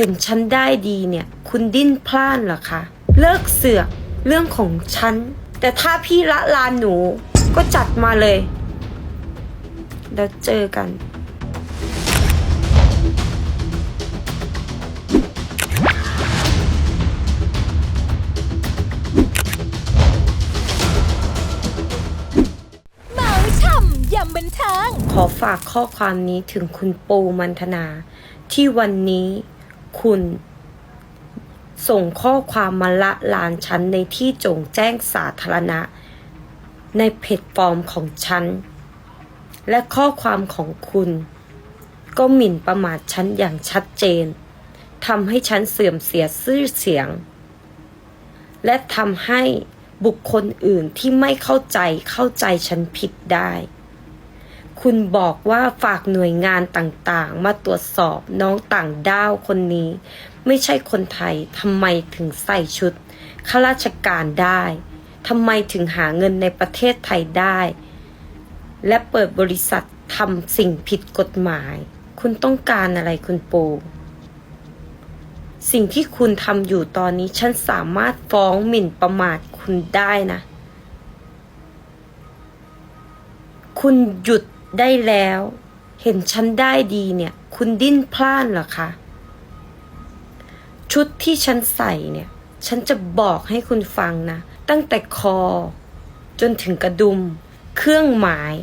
เห็นฉันได้ดีเนี่ย คุณดิ้นพล่านเหรอคะ เลิกเสือกเรื่องของฉัน แต่ถ้าพี่ละลานหนูก็จัดมาเลย แล้วเจอกันเมาช่ำยำบันเทิง ขอฝากข้อความนี้ถึงคุณปูมันธนา ที่วันนี้ คุณ ส่งข้อความมาละลานฉันในที่จงแจ้งสาธารณะ ในเพจฟอร์มของฉัน และข้อความของคุณ ก็หมิ่นประมาทฉันอย่างชัดเจนทำให้ฉันเสื่อมเสียชื่อเสียง และทำให้บุคคลอื่นที่ไม่เข้าใจเข้าใจฉันผิดได้ คุณบอกว่าฝากหน่วยงานต่างๆ มาตรวจสอบน้องต่างด้าวคนนี้ ไม่ใช่คนไทยทำไมถึงใส่ชุดข้าราชการได้ทำไมถึงหาเงินในประเทศไทยได้ และเปิดบริษัททำสิ่งผิดกฎหมาย คุณต้องการอะไรคุณปูสิ่งที่คุณทำอยู่ตอนนี้ฉันสามารถฟ้องหมิ่นประมาทคุณได้นะ คุณหยุด ได้แล้ว เห็นฉันได้ดีเนี่ย คุณดิ้นพล่านเหรอคะ ชุดที่ฉันใส่เนี่ย ฉันจะบอกให้คุณฟังนะ ตั้งแต่คอ จนถึงกระดุม เครื่องหมาย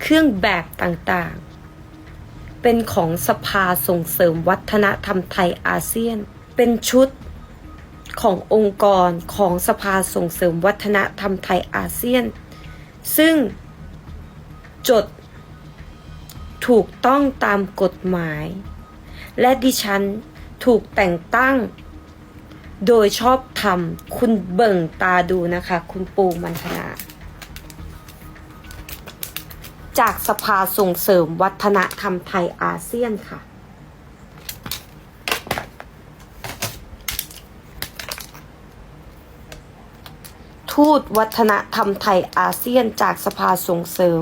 เครื่องแบบต่างๆ เป็นของสภาส่งเสริมวัฒนธรรมไทยอาเซียน เป็นชุดขององค์กรของสภาส่งเสริมวัฒนธรรมไทยอาเซียน ซึ่ง จด ถูกต้องตามกฎหมาย และดิฉันถูกแต่งตั้ง โดยชอบธรรมคุณเบิ่งตาดูนะคะ คุณปูมันธนาจากสภาส่งเสริมวัฒนธรรมไทยอาเซียนค่ะ ทูตวัฒนธรรมไทยอาเซียนจากสภาส่งเสริม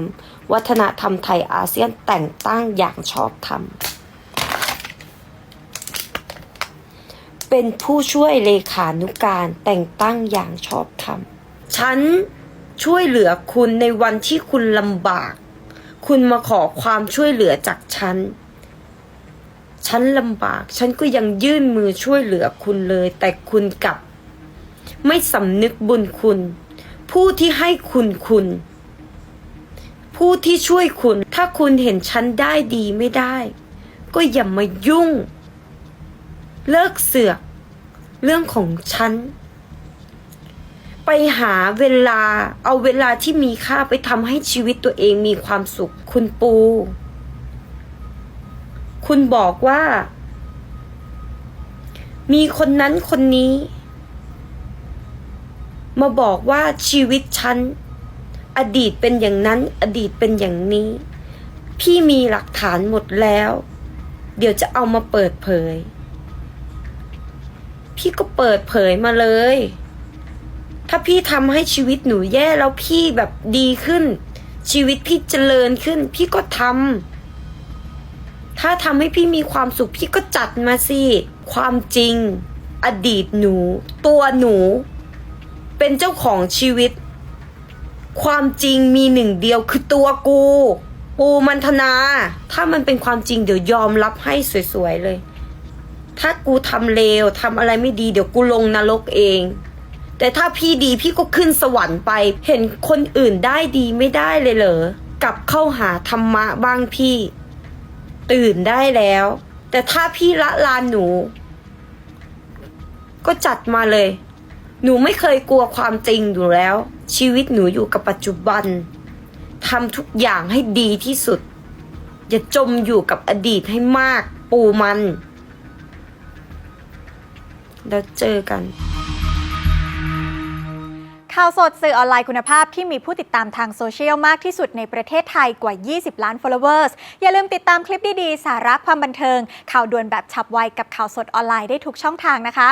วัฒนธรรมไทยอาเซียนแต่งตั้งอย่างชอบธรรม เป็นผู้ช่วยเลขานุการแต่งตั้งอย่างชอบธรรม ฉันช่วยเหลือคุณในวันที่คุณลำบาก คุณมาขอความช่วยเหลือจากฉัน ฉันลำบาก ฉันก็ยังยื่นมือช่วยเหลือคุณเลย แต่คุณกลับ ไม่สำนึกบุญคุณ ผู้ที่ให้คุณคุณ ผู้ที่ช่วยคุณ ถ้าคุณเห็นฉันได้ดีไม่ได้ ก็อย่ามายุ่ง เลิกเสือก เรื่องของฉัน ไปหาเวลาเอาเวลาที่มีค่าไปทำให้ชีวิตตัวเองมีความสุข คุณปู คุณบอกว่ามีคนนั้นคนนี้ มาบอกว่าชีวิตฉัน อดีตเป็นอย่างนั้น อดีตเป็นอย่างนี้ พี่มีหลักฐานหมดแล้ว เดี๋ยวจะเอามาเปิดเผย พี่ก็เปิดเผยมาเลย ถ้าพี่ทำให้ชีวิตหนูแย่แล้วพี่แบบดีขึ้น ชีวิตพี่เจริญขึ้น พี่ก็ทำถ้าทำให้พี่มีความสุขพี่ก็จัดมาสิ ความจริง อดีตหนู ตัวหนู เป็นเจ้าของชีวิต ความจริงมีหนึ่งเดียวคือตัวกู ปูมันธนา ถ้ามันเป็นความจริงเดี๋ยวยอมรับให้สวยๆเลย ถ้ากูทำเลวทำอะไรไม่ดีเดี๋ยวกูลงนรกเอง แต่ถ้าพี่ดีพี่ก็ขึ้นสวรรค์ไป เห็นคนอื่นได้ดีไม่ได้เลยเหรอกลับเข้าหาธรรมะบ้างพี่ ตื่นได้แล้ว แต่ถ้าพี่ละลานหนู ก็จัดมาเลย หนูไม่เคยกลัวความจริงอยู่แล้ว ชีวิตหนูอยู่กับปัจจุบันทำทุกอย่างให้ดีที่สุด อย่าจมอยู่กับอดีตให้มากปูมัน แล้วเจอกัน ข่าวสดสื่อออนไลน์คุณภาพที่มีผู้ติดตามทางโซเชียลมากที่สุดในประเทศไทยกว่า 20 ล้าน followers อย่าลืมติดตามคลิปดี ๆ สาระความบันเทิง ข่าวด่วนแบบฉับไวกับข่าวสดออนไลน์ได้ทุกช่องทางนะคะ